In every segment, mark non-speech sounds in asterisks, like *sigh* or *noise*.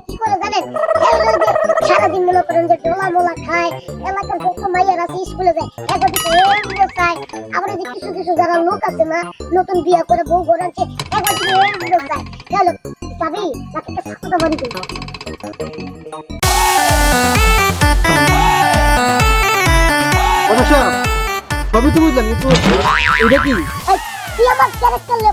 কি করে জানেন? সারাদিন মনে করেন যে ডোলা মোলা খায় এলাকার যত মাইয়ার আছে স্কুলে যায় একবার দিকে এমনি চায় আবার যে কিছু কিছু যারা লোক আছে না নতুন বিয়ে করে বউ ঘর আনছে একবার দিকে এমনি চায়। চলো যাবি নাকি একটা সাকুটা বাড়ি কথা সাহেব সবই তো এটা কি? তুই আমার ক্যারেক্টার নিয়ে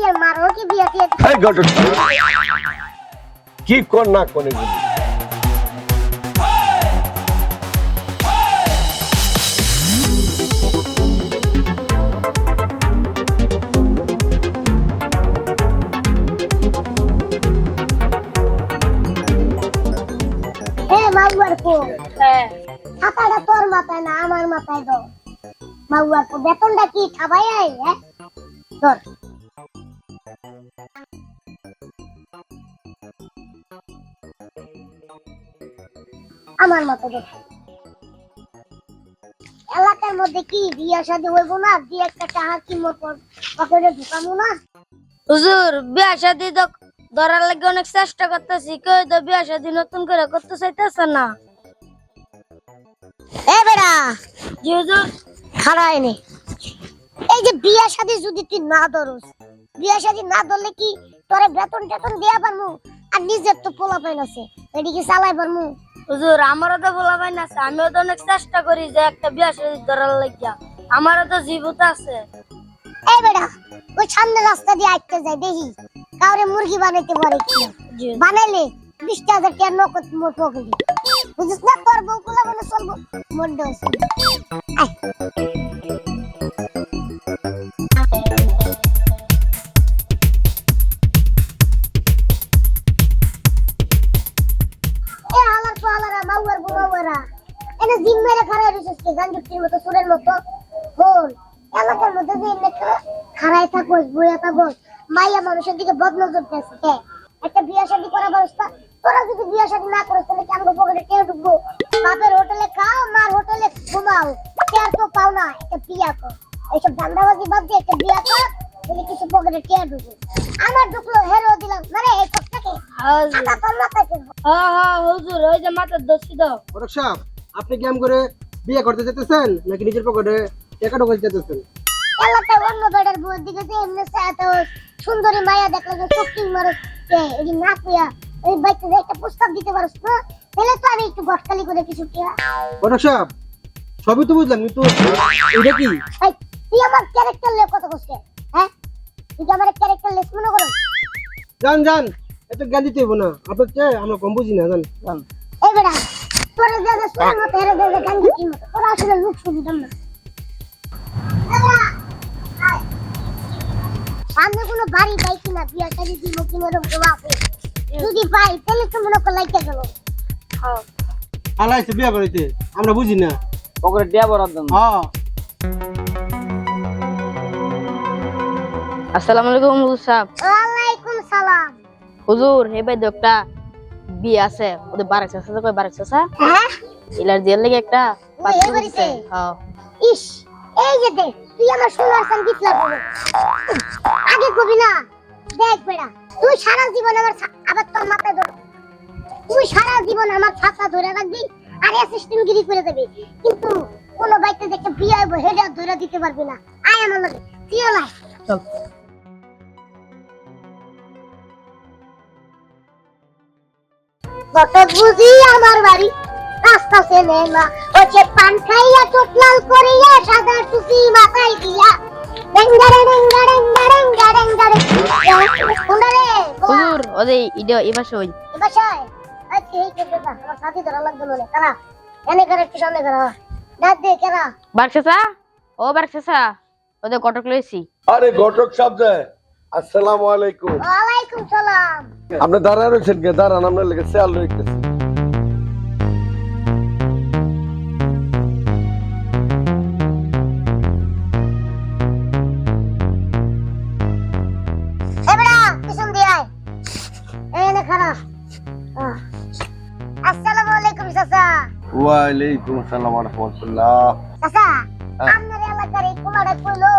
মাইয়ার মারও কি বিয়া দিয়ে এই ঘটক কি কর না কোনে গুলি হে মাউয়ার কো হ্যাঁ ছাতাটা তোর মাথায় না আমার মাথায় দাও মাউয়ার কো বেতনটা কি খাবাই আই হ্যাঁ ধর আমার মতো দেখ এলাকার মধ্যে কি বিয়া শাদী হইব না? দিয়ে একটা টাকা কি মতো পকেটে ঢুকামো না? হুজুর বিয়া শাদি তো ধরার লাগে অনেক চেষ্টা করতেছি। কেউ তো বিয়া শাদি নতুন করে করতে চাইতেছে না। এ বেড়া! জি হুজুর। খাড়ায় নে। এই যে বিয়া শাদী যদি তুই না ধরস বিয়া শাদী না ধরলে কি তোরে বেতন টেতন দেয়া পারমু? আর নিজের তো পোলা পাইন আছে এটি কি চালাই পারমু? হুজুর আমারও তো বলা ভাই না আছে আমিও তো অনেক চেষ্টা করি যে একটা বিয়া শরীর ধরার লাগিয়া। আমারও তো জীবত আছে। এই বেড়া ওই সামনে রাস্তা দিয়ে আইতে যায় দেখি কাউরে মুরগি বানাইতে পারে কি বানাইলে বিশ হাজার টাকা নকদ মোট পকেটে বুঝিস না তোর বউ পোলা মানে চলবো। মন্ডে এ খারাই রইছিস কি গাঞ্জুটির মতো সুরের মতো হল এলাকার মধ্যে যে এমনি খারাই থাকোস বইয়া থাকোস মাইয়া মানুষের দিকে বদনজর দিয়েছে কে? একটা বিয়া শাদী করা ব্যবস্থা? তোরা যদি বিয়া শাদী না করিস তাহলে কি আমাকে পকেটে কে ঢুকবো? বাপের হোটেলে খাও মার হোটেলে ঘুমাও। কে তো পাও না একটা বিয়া কর। এইসব ধান্দাবাজি বাদ দিয়ে একটা বিয়া কর তাহলে কিছু পকেটে কে ঢুকবে? আমার ঢুকলো হেরো দিলাম। মানে এই হুজুর ফেলব হ্যাঁ হ্যাঁ হুজুর ওই যে মাথার দোষী দাও। আপনি কেমন করে বিয়ে করতে যেতেছেন নাকি নিজের পকেটে টাকা ঢোকাতে যেতেছেন এলাকায় অন্য বেড়ার বউয়ের দিকে যে এমনি এত সুন্দরী মায়া দেখলে যে চুক্তি মারস এটি না পেয়া এই বাইতে যে একটা প্রস্তাব দিতে পারস না তাহলে তো আমি একটু গটকালি করে কিছু টিয়া। কথা সাহেব সবই তো বুঝলাম কিন্তু এটা কি? এই, তুই আমার ক্যারেক্টার লে কত কষ্ট হ্যাঁ? তুই আমার ক্যারেক্টার লেস মনে করো জান জান এত জ্ঞান দিতে হইব না। আপনার চেয়ে আমরা কম বুঝি না জান। জান এই বেড়া তোরা যা যা সুরের মতো হেরে যা যা গান মতো তোরা আসলে লুক না। সামনে কোনো বাড়ি পাই কিনা বিয়া শাড়ি দিব কিনা এরকম যদি পাই তাহলে তো মনে কর লাইতে গেল। আল্লাহ এসে বিয়ে করাইতে আমরা বুঝি না। পকেটে টিয়া বরাদ্দ হ্যাঁ। আসসালামু আলাইকুম হুজুর সাহেব। ওয়ালাইকুম সালাম। হুজুর হে ভাই একটা বিয়ে আছে ওদের বারেক চাষা কই বারেক চাষা হ্যাঁ? ইলার জেল লাগে একটা পাত্র দিছে হ্যাঁ। ইস এই যে দেখ তুই আমার সোনার সংগীত লাগবে আগে কবি না দেখ বেড়া তুই সারা জীবন আমার আবার তোর মাথায় ধর তুই সারা জীবন আমার ছাতা ধরে রাখবি আর অ্যাসিস্ট্যান্ট গিরি করে দেবি। কিন্তু কোন বাইতে দেখে বিয়ে হইব হেডা ধরে দিতে পারবি না। আয় আমার লাগে তুইও লাই। কত বুঝি আমার বাড়ি। রাস্তা চেনে না। ওছে পান খাইয়া চোট লাল করিয়া সাদা টুপি মাথায় দিয়া। ডেঙ্গারে ডেঙ্গারে ডেঙ্গারে ডেঙ্গারে কোনরে হুজুর ওদের ইডে ওই বাসায়। আজকে এই করতে না আমার সাথী ধরা লাগবে মনে কারা এনে করে একটু সামনে করা ডাক দে কেরা? চাষা ও বারেক চাষা ওদের কটক লইছি। আরে ঘটক সাহেব আসসালামু আলাইকুম। ওয়ালাইকুম সালাম। আপনি দাঁড়ায় রয়েছেন কে? দাঁড়ান আপনার লেগে আসসালামু আলাইকুম চাচা। ওয়ালাইকুম আসসালাম ওয়া রাহমাতুল্লাহ। চাচা। আপনার এলাকার এই পোলাটা কইলো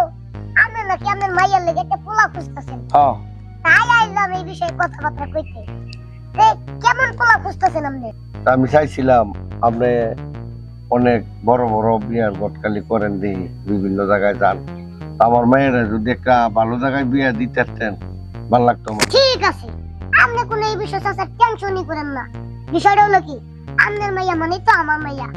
আপনি নাকি আপনার মাইয়ার লেগে একটা পোলা খুঁজতেছেন? হ্যাঁ। তাই আইলাম এই বিষয়ে কথাবার্তা কইতে। কেমন পোলা খুঁজতেছেন আপনি? আমি চাইছিলাম আপনি অনেক বড় বড় বিয়ার গটকালি করেন দি বিভিন্ন জায়গায় যান। আমার মেয়েরা যদি একটা ভালো জায়গায় বিয়া দিতে পারতেন ভালো লাগতো আমার। ঠিক আছে। আপনি কোনো এই বিষয়ে চাচা টেনশনই করেন না। বিষয়টা হলো কি আপনার মাইয়া মানে তো আমার মাইয়া।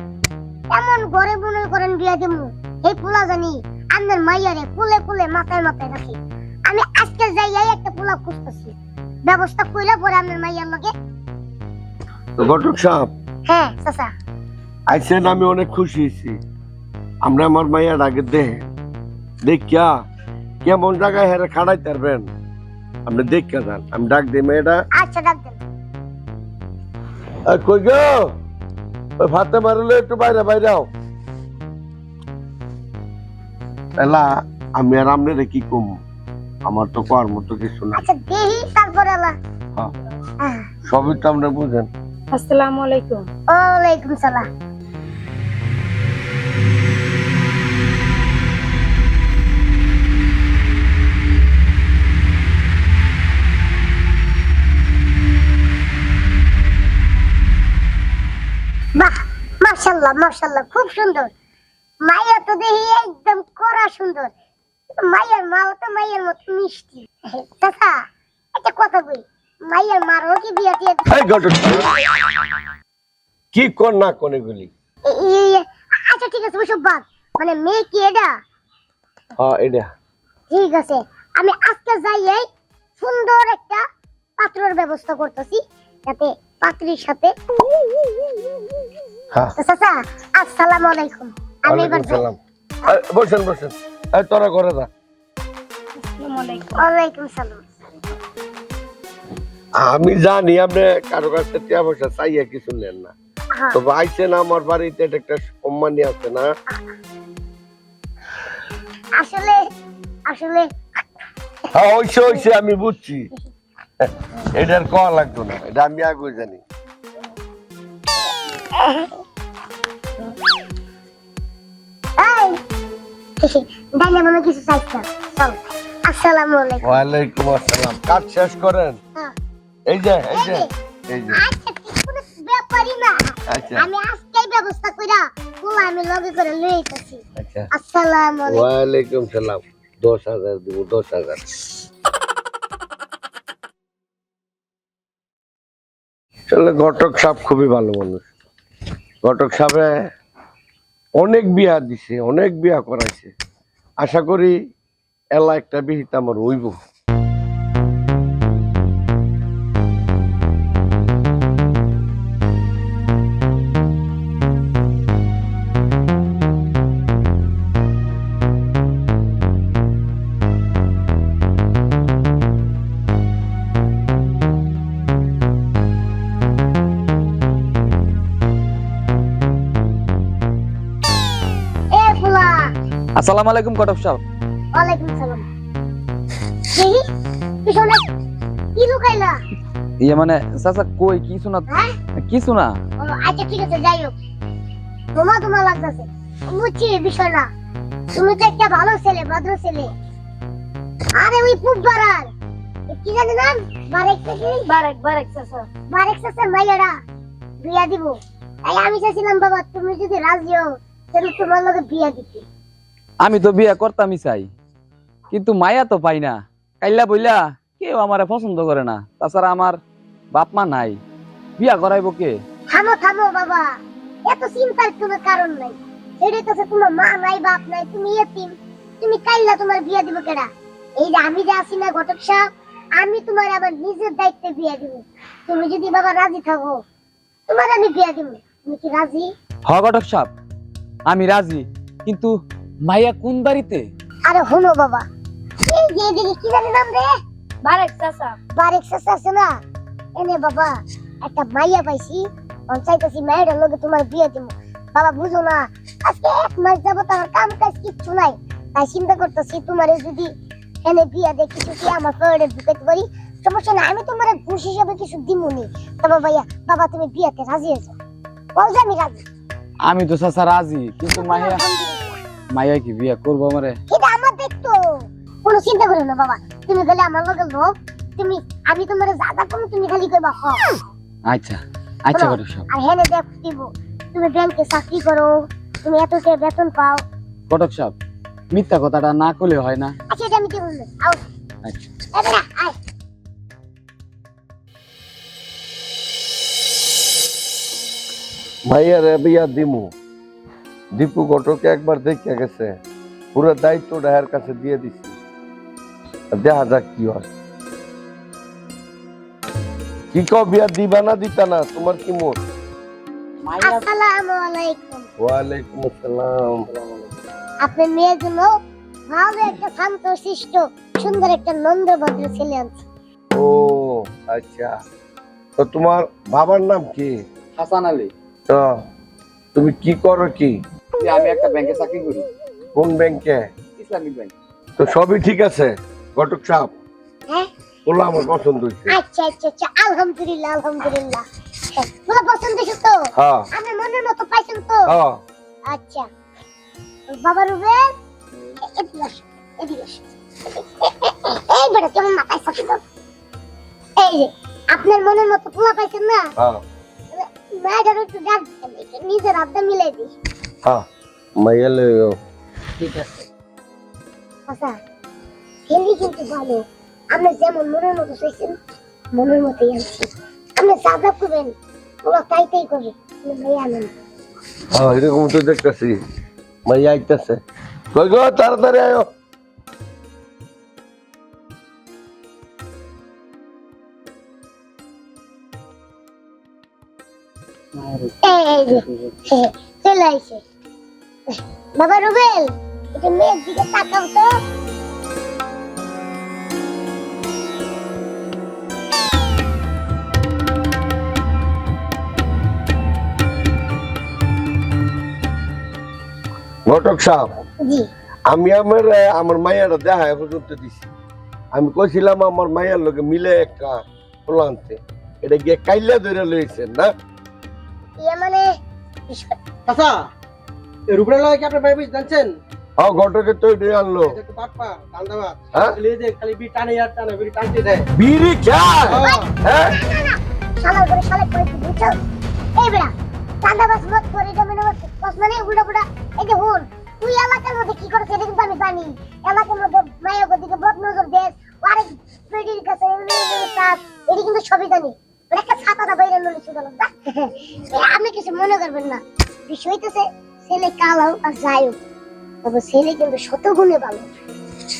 এমন ঘরে মনে করেন বিয়া দিমু। এই পোলা জানি আপনার মাইয়ারে কুলে কুলে মাথায় মাথায় রাখি। আমি আজকে যাই এই একটা পোলা খুঁজতেছি। ব্যবস্থা কইলে পরে আপনার মাইয়ার লগে। ঘটক সাহেব হ্যাঁ চাচা। আইসেন আমি অনেক খুশি হয়েছি। আমরা আমার মাইয়ার আগে দেখে দেখিয়া কেমন জায়গায় হেরে খাড়াইতে পারবেন আপনি দেখা যান আমি ডাক দিই মেয়েটা আচ্ছা ডাক দেন। কই গো? ভাতে মারলে একটু বাইরে বাইরেও এলা আমি আর আপনারে কি কম? আমার তো কর মতো কিছু না। আচ্ছা দেহি তারপরে আল্লাহ। হ্যাঁ, সবই তো আমরা বুঝেন। আসসালামু আলাইকুম। ওয়ালাইকুম সালাম। মাশাল্লাহ মাশাল্লাহ খুব সুন্দর। মাইয়া তো দেখি একদম কড়া সুন্দর। মাইয়ার মাও তো মাইয়ার মতো মিষ্টি। চাচা একটা কথা বলি। মারও কি বিয়া টিয়া কি কর না কোন এ- আচ্ছা ঠিক আছে ওসব বাদ। মানে মেয়ে কি এটা? হ্যাঁ এটা। ঠিক আছে আমি আজকে যাই এই সুন্দর একটা পাত্রের ব্যবস্থা করতেছি যাতে পাত্রীর সাথে হ্যাঁ। চাচা আসসালামু আলাইকুম। ওয়ালাইকুম সালাম এই, বসেন বসেন। এই তোরা করে ওয়ালাইকুম সালাম। আমি জানি আপনি কারও কাছে টিয়া পয়সা চাইয়া কিছু নেন না। হ্যাঁ। তো আইছেন আমার বাড়িতে এটা একটা সম্মানী আছে না? আসলে আসলে হ্যাঁ ওইসে ওইসে আমি বুঝছি। এটার কয়া লাগতো না এটা আমি আগে জানি। *laughs* মনে কিছু চাইতাম চল আসসালামু আলাইকুম ওয়ালাইকুম আসসালাম। কাজ শেষ করেন। এই যে এই যে এই যে। আচ্ছা। আচ্ছা। আলাইকুম দিব ঘটক সাহেব খুবই ভালো মানুষ। ঘটক সাহেবে অনেক বিয়া দিছে অনেক বিয়া করাইছে। আশা করি এলা একটা বিহিত আমার হইব। আসসালামু আলাইকুম কটক সাহেব। ওয়ালাইকুম সালাম। দেখি পিছনে কি লুকাইলা? ইয়ে মানে চাচা কই কি শোনা? হ্যাঁ? কিছু না আচ্ছা ঠিক আছে যাই হোক। তোমা তোমা লাগতেছে। বুঝছি বিষয় না। তুমি তো একটা ভালো ছেলে ভদ্র ছেলে। আরে ওই খুব বাড়ার কি জানি নাম? বারেক থেকে বারেক বারেক চাচা। বারেক সাথে মাইয়ারা বিয়া দিব। তাই আমি চাইছিলাম বাবা তুমি যদি রাজি হও তাহলে তোমার লগে বিয়া দিতে। আমি তো বিয়ে করতামই চাই। কিন্তু মায়া তো পাই না। কাইলা বইলা কেউ আমারে পছন্দ করে না। তাছাড়া আমার বাপ মা নাই। বিয়া করাইবো কে? থামো থামো বাবা। এত চিন্তার কোনো কারণ নাই। এটাই তো তোমার মা নাই বাপ নাই তুমি এতিম। তুমি কাইলা তোমার বিয়া দিব কেডা? এই যে আমি যে আছি না ঘটক সাহেব আমি তোমার আবার নিজের দায়িত্বে বিয়া দিব। তুমি যদি বাবা রাজি থাকো তোমার আমি বিয়া দিব। তুমি কি রাজি? হ কটক সাহেব আমি রাজি। কিন্তু মাইয়া কোন বাড়িতে? আরে হলো বাবা। এই যে এদিকে কি জানি নাম রে? বারেক চাচা। বারেক আছে না এনে বাবা একটা মাইয়া পাইছি। চাইতেছি মায়ের লগে তোমার বিয়ে দিব। বাবা বুঝো না আজকে এক মাস যাব তার কাম কাজ কিচ্ছু নাই। তাই চিন্তা করতেছি তোমার যদি এনে বিয়া দিয়ে কিছু কি আমার ফেভারিট ঢুকাইতে পারি? সমস্যা না আমি তোমার ঘুষ হিসাবে কিছু দিমুনি। তবে ভাইয়া বাবা তুমি বিয়াতে রাজি হয়েছো বল যে আমি রাজি। আমি তো চাচা রাজি কিন্তু মাইয়া মাইয়া কি বিয়া করব আমারে? সেটা আমার দেখতো কোনো চিন্তা করো না বাবা। তুমি খালি আমার লগে লোক তুমি আমি তোমার যা করব তুমি খালি কইবা হ। আচ্ছা আচ্ছা ঘটক সাহেব আর হেনে দেখ দিব। তুমি ব্যাংকে চাকরি করো তুমি এত টাকা বেতন পাও। ঘটক সাহেব মিথ্যা কথাটা না করলে হয় না। আচ্ছা এটা আমি কি বলব? আও। আচ্ছা। এবারে আয়। মাইয়ারে বিয়া দিমু। দীপু ঘটকে একবার দেখে গেছে। পুরো দায়িত্ব ডাহার কাছে দিয়ে দিছি। দেখা যাক কি হয়। কি কও বিয়া দিবা না দিতা না? তোমার কি মত আসসালামু আলাইকুম। আসসালাম। মেয়ের জন্য ভালো একটা শান্ত শিষ্ট সুন্দর একটা নন্দ ভদ্র ছেলে আনছে। ও আচ্ছা। তো তোমার বাবার নাম কি? হাসান আলী। তো তুমি কি করো কি? যে আমি একটা ব্যাংকে চাকরি করি। কোন ব্যাংকে? Islamic bank. তো সবই ঠিক আছে ঘটক সাহেব? হ্যাঁ। বলল আমার পছন্দ হয়েছে। আচ্ছা আচ্ছা আচ্ছা আলহামদুলিল্লাহ আলহামদুলিল্লাহ। পুরো পছন্দ হয়েছে তো? হ্যাঁ। আমার মনের মতো পাইছেন তো? হ্যাঁ। আচ্ছা। বাবা রুবেল এদিকে আসো, এদিকে আসো। এই বেটা কেমন মাথায় সাথে দাও এই যে আপনার মনের মতো পোলা পাইছেন না? হ্যাঁ। ম্যাডার একটু ডাক নিজের আবদা মিলাই দিই। হ্যাঁ মাইয়া লইও ঠিক আছে। আচ্ছা ছেলে কিন্তু ভালো। আপনি যেমন মনের মতো চাইছেন মনের মতোই আনছি আপনি যা করবেন ওরা তাই তাই করবে মেয়ে আনেন। হ্যাঁ এরকম তো দেখতেছি। মাইয়া আইতাছে। কই গো তাড়াতাড়ি আয়ো। চলে আইছে। বাবা রুবেল এটা মেয়ের দিকে তাকাও তো। ঘটক সাহেব আমি আমার আমার মাইয়াটা দেখা পর্যন্ত দিছি। আমি কইছিলাম আমার মাইয়ার লোকে মিলে একটা পোলা আনতে। এটা গিয়ে কাইলা ধরে লইছেন না? ইয়ে মানে রূপরের লগে কি আপনার ভাই জানছেন? ও ঘটকে তো এটা আনলো। এটা তো বাটপা দান্দাবাদ হ্যাঁ? খালি যে খালি বি টানে আর টানে বিড়ি টানতে দেয়। বিড়ি খায় হ্যাঁ। হ্যাঁ? শালার করে শালা করে বুঝছ? এই বেড়া চাঁদা মত করে জমি না বাস মানে উল্টা পুল্টা। এই যে হুন তুই এলাকার মধ্যে কি করছিস এটা কিন্তু আমি জানি। এলাকার মধ্যে মায়ের দিকে বদ নজর দেশ আরেক পেডির কাছে এটা কিন্তু সবই জানি। মানে একটা ছাতাটা বাইরে নলে ছিল না আপনি কিছু মনে করবেন না। বিষয় হইতেছে ছেলে কালো আর যাই হোক তবে ছেলে কিন্তু শত গুণে ভালো।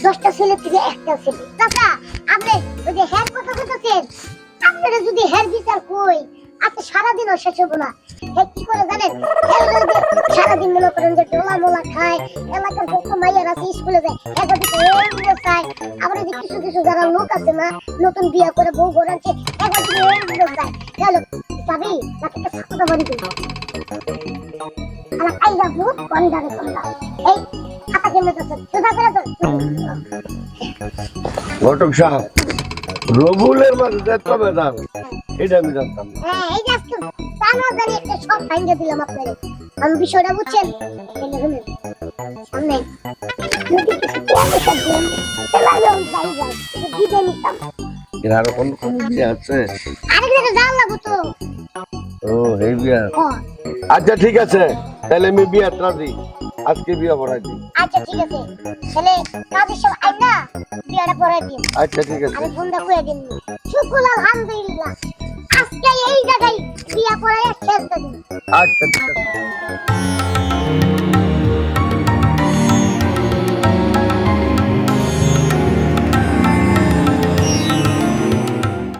দশটা ছেলে থেকে একটা ছেলে। চাচা, আপনি ওই যে হ্যার কথা বলতেছেন, আপনারা যদি হের বিচার কই সারাদিন হব না। হে কি করে জানেন? হে হলো যে সারাদিন মনে করেন যে ডোলা মোলা খায়, এলাকার যত মাইয়ার আছে, স্কুলে যায় চায়। আবার যে কিছু কিছু যারা লোক আছে না, নতুন বিয়ে করে বউ ঘর আনছে একবার দিকে এমনি চায়। হে হলো যাবি নাকি একটা বাড়ি কাই যাব কোন জানে কোনটা এই খাতা কেমনে তো সোজা করে তো ঘটক সাহেব রবুলের মাঝে যে তবে দাম এটা আমি জানতাম হ্যাঁ এই যে আজকে জানো জানি একটা সব ভাঙ্গে দিলাম আপনারে আমি বিষয়টা বুঝছেন? সামনে। এর আরও কোন কোন আছে? আরেক জায়গায় তো। ও বিয়া ও, আচ্ছা ঠিক আছে। তাহলে আমি বিয়া দিই। আজকে বিয়া পড়াই দিই। আচ্ছা ঠিক আছে। তাহলে কাজের সব আই না বিয়াটা পড়াই দিই। আচ্ছা ঠিক আছে। আমি ফোনটা কইয়া দিন। শুকুল আলহামদুলিল্লাহ। আজকে এই জায়গায় বিয়া পড়াই শেষ দিন। আচ্ছা ঠিক আছে।